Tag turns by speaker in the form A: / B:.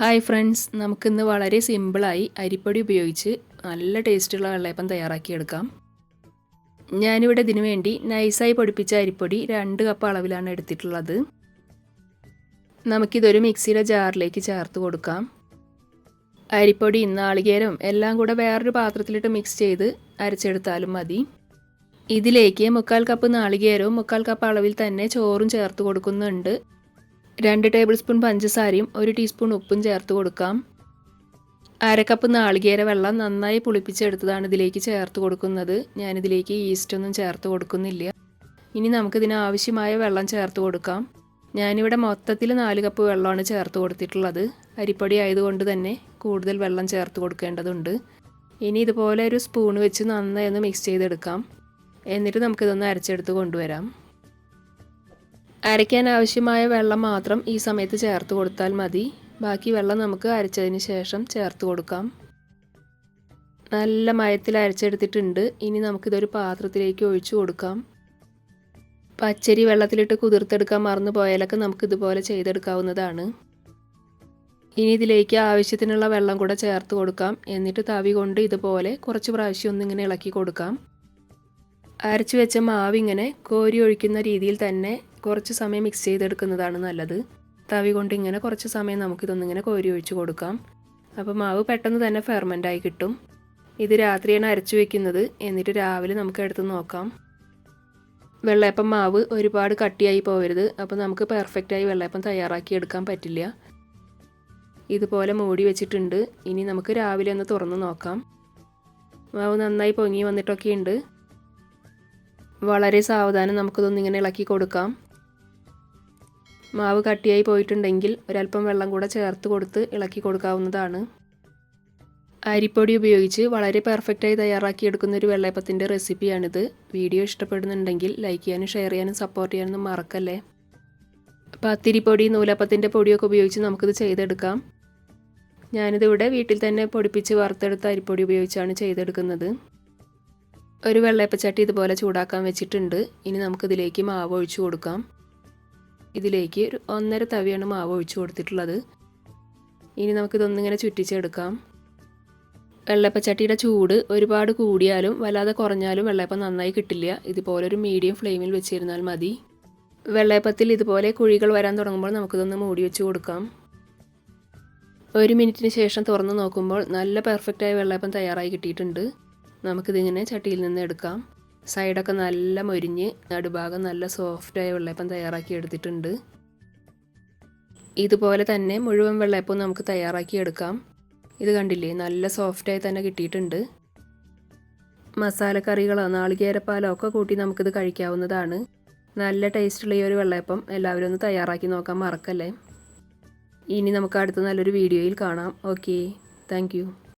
A: Hi friends നമുക്കിന്ന് വളരെ സിമ്പിളായി അരിപ്പൊടി ഉപയോഗിച്ച് നല്ല ടേസ്റ്റുള്ള വെള്ളയപ്പം തയ്യാറാക്കിയെടുക്കാം. ഞാനിവിടെ ഇതിനു വേണ്ടി നൈസായി പൊടിപ്പിച്ച അരിപ്പൊടി രണ്ട് കപ്പ് അളവിലാണ് എടുത്തിട്ടുള്ളത്. നമുക്കിതൊരു മിക്സിയുടെ ജാറിലേക്ക് ചേർത്ത് കൊടുക്കാം. അരിപ്പൊടി നാളികേരം എല്ലാം കൂടെ വേറൊരു പാത്രത്തിലിട്ട് മിക്സ് ചെയ്ത് അരച്ചെടുത്താലും മതി. ഇതിലേക്ക് മുക്കാൽ കപ്പ് നാളികേരവും മുക്കാൽ കപ്പ് അളവിൽ തന്നെ ചോറും ചേർത്ത് കൊടുക്കുന്നുണ്ട്. രണ്ട് ടേബിൾ സ്പൂൺ പഞ്ചസാരയും ഒരു ടീസ്പൂൺ ഉപ്പും ചേർത്ത് കൊടുക്കാം. അരക്കപ്പ് നാളികേര വെള്ളം നന്നായി പുളിപ്പിച്ചെടുത്തതാണ് ഇതിലേക്ക് ചേർത്ത് കൊടുക്കുന്നത്. ഞാനിതിലേക്ക് ഈസ്റ്റ് ഒന്നും ചേർത്ത് കൊടുക്കുന്നില്ല. ഇനി നമുക്കിതിന് ആവശ്യമായ വെള്ളം ചേർത്ത് കൊടുക്കാം. ഞാനിവിടെ മൊത്തത്തിൽ നാല് കപ്പ് വെള്ളമാണ് ചേർത്ത് കൊടുത്തിട്ടുള്ളത്. അരിപ്പൊടി ആയതുകൊണ്ട് തന്നെ കൂടുതൽ വെള്ളം ചേർത്ത് കൊടുക്കേണ്ടതുണ്ട്. ഇനി ഇതുപോലെ ഒരു സ്പൂൺ വെച്ച് നന്നായി ഒന്ന് മിക്സ് ചെയ്തെടുക്കാം. എന്നിട്ട് നമുക്കിതൊന്ന് അരച്ചെടുത്ത് കൊണ്ടുവരാം. അരയ്ക്കാൻ ആവശ്യമായ വെള്ളം മാത്രം ഈ സമയത്ത് ചേർത്ത് കൊടുത്താൽ മതി. ബാക്കി വെള്ളം നമുക്ക് അരച്ചതിന് ശേഷം ചേർത്ത് കൊടുക്കാം. നല്ല മയത്തിൽ അരച്ചെടുത്തിട്ടുണ്ട്. ഇനി നമുക്കിതൊരു പാത്രത്തിലേക്ക് ഒഴിച്ചു കൊടുക്കാം. പച്ചരി വെള്ളത്തിലിട്ട് കുതിർത്തെടുക്കാൻ മറന്നു പോയാലൊക്കെ നമുക്കിതുപോലെ ചെയ്തെടുക്കാവുന്നതാണ്. ഇനി ഇതിലേക്ക് ആവശ്യത്തിനുള്ള വെള്ളം കൂടെ ചേർത്ത് കൊടുക്കാം. എന്നിട്ട് തവി കൊണ്ട് ഇതുപോലെ കുറച്ച് പ്രാവശ്യം ഒന്നിങ്ങനെ ഇളക്കി കൊടുക്കാം. അരച്ചു വെച്ച മാവ് ഇങ്ങനെ കോരി ഒഴിക്കുന്ന രീതിയിൽ തന്നെ കുറച്ച് സമയം മിക്സ് ചെയ്തെടുക്കുന്നതാണ് നല്ലത്. തവി കൊണ്ട് ഇങ്ങനെ കുറച്ച് സമയം നമുക്കിതൊന്നിങ്ങനെ കോരി ഒഴിച്ച് കൊടുക്കാം. അപ്പോൾ മാവ് പെട്ടെന്ന് തന്നെ ഫെർമെന്റായി കിട്ടും. ഇത് രാത്രിയാണ് അരച്ചു വെക്കുന്നത്. എന്നിട്ട് രാവിലെ നമുക്ക് എടുത്ത് നോക്കാം. വെള്ളയപ്പം മാവ് ഒരുപാട് കട്ടിയായി പോകരുത് അപ്പോൾ നമുക്ക് പെർഫെക്റ്റായി വെള്ളയപ്പം തയ്യാറാക്കി എടുക്കാൻ പറ്റില്ല. ഇതുപോലെ മൂടി വെച്ചിട്ടുണ്ട്. ഇനി നമുക്ക് രാവിലെ ഒന്ന് തുറന്ന് നോക്കാം. മാവ് നന്നായി പൊങ്ങി വന്നിട്ടൊക്കെ ഉണ്ട് വളരെ സാവധാനം നമുക്കിതൊന്നിങ്ങനെ ഇളക്കി കൊടുക്കാം. മാവ് കട്ടിയായി പോയിട്ടുണ്ടെങ്കിൽ ഒരല്പം വെള്ളം കൂടെ ചേർത്ത് കൊടുത്ത് ഇളക്കി കൊടുക്കാവുന്നതാണ്. അരിപ്പൊടി ഉപയോഗിച്ച് വളരെ പെർഫെക്റ്റായി തയ്യാറാക്കിയെടുക്കുന്ന ഒരു വെള്ളയപ്പത്തിന്റെ റെസിപ്പിയാണിത്. വീഡിയോ ഇഷ്ടപ്പെടുന്നുണ്ടെങ്കിൽ ലൈക്ക് ചെയ്യാനും ഷെയർ ചെയ്യാനും സപ്പോർട്ട് ചെയ്യാനൊന്നും മറക്കല്ലേ? പത്തിരിപ്പൊടി നൂലപ്പത്തിന്റെ പൊടിയൊക്കെ ഉപയോഗിച്ച് നമുക്കിത് ചെയ്തെടുക്കാം. ഞാനിതിവിടെ വീട്ടിൽ തന്നെ പൊടിപ്പിച്ച് വറുത്തെടുത്ത അരിപ്പൊടി ഉപയോഗിച്ചാണ് ചെയ്തെടുക്കുന്നത്. ഒരു വെള്ളയപ്പച്ചട്ടി ഇതുപോലെ ചൂടാക്കാൻ വെച്ചിട്ടുണ്ട്. ഇനി നമുക്കിതിലേക്ക് മാവ് ഒഴിച്ചു കൊടുക്കാം. ഇതിലേക്ക് ഒരു ഒന്നര തവിയാണ് മാവ് ഒഴിച്ചു കൊടുത്തിട്ടുള്ളത്. ഇനി നമുക്കിതൊന്നിങ്ങനെ ചുറ്റിച്ചെടുക്കാം. വെള്ളപ്പച്ചട്ടിയുടെ ചൂട് ഒരുപാട് കൂടിയാലും വല്ലാതെ കുറഞ്ഞാലും വെള്ളയപ്പം നന്നായി കിട്ടില്ല. ഇതുപോലെ ഒരു മീഡിയം ഫ്ലെയിമിൽ വെച്ചിരുന്നാൽ മതി. വെള്ളയപ്പത്തിൽ ഇതുപോലെ കുഴികൾ വരാൻ തുടങ്ങുമ്പോൾ നമുക്കിതൊന്ന് മൂടി വെച്ച് കൊടുക്കാം. ഒരു മിനിറ്റിന് ശേഷം തുറന്ന് നോക്കുമ്പോൾ നല്ല പെർഫെക്റ്റായ വെള്ളയപ്പം തയ്യാറായി കിട്ടിയിട്ടുണ്ട്. നമുക്കിതിങ്ങനെ ചട്ടിയിൽ നിന്ന് എടുക്കാം. സൈഡൊക്കെ നല്ല മൊരിഞ്ഞ് നടുഭാഗം നല്ല സോഫ്റ്റായ വെള്ളയപ്പം തയ്യാറാക്കി എടുത്തിട്ടുണ്ട്. ഇതുപോലെ തന്നെ മുഴുവൻ വെള്ളയപ്പം നമുക്ക് തയ്യാറാക്കി എടുക്കാം. ഇത് കണ്ടില്ലേ നല്ല സോഫ്റ്റായി തന്നെ കിട്ടിയിട്ടുണ്ട്. മസാലക്കറികളോ നാളികേരപ്പാലോ ഒക്കെ കൂട്ടി നമുക്കിത് കഴിക്കാവുന്നതാണ്. നല്ല ടേസ്റ്റുള്ള ഈ ഒരു വെള്ളയപ്പം എല്ലാവരും ഒന്ന് തയ്യാറാക്കി നോക്കാൻ മറക്കല്ലേ? ഇനി നമുക്ക് അടുത്ത നല്ലൊരു വീഡിയോയിൽ കാണാം. Okay thank